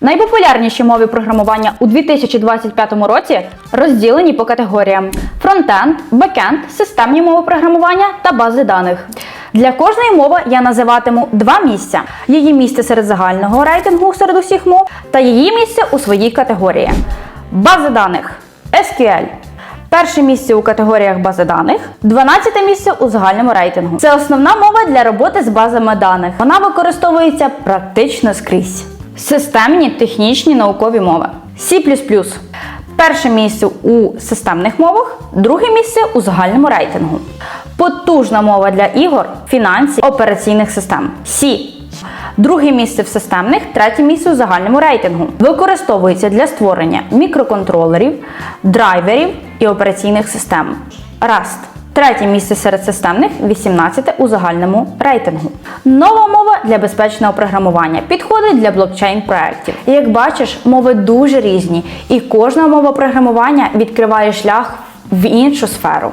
Найпопулярніші мови програмування у 2025 році розділені по категоріям: фронтенд, бекенд, системні мови програмування та бази даних. Для кожної мови я називатиму два місця: її місце серед загального рейтингу серед усіх мов та її місце у своїй категорії. Бази даних SQL. Перше місце у категоріях бази даних, 12 місце у загальному рейтингу. Це основна мова для роботи з базами даних. Вона використовується практично скрізь. Системні технічні наукові мови. C++. Перше місце у системних мовах, друге місце у загальному рейтингу. Потужна мова для ігор, фінансів, операційних систем. C. Друге місце в системних, третє місце у загальному рейтингу. Використовується для створення мікроконтролерів, драйверів і операційних систем. Rust. Третє місце серед системних, 18 у загальному рейтингу. Нова мова для безпечного програмування підходить для блокчейн проєктів. Як бачиш, мови дуже різні, і кожна мова програмування відкриває шлях в іншу сферу.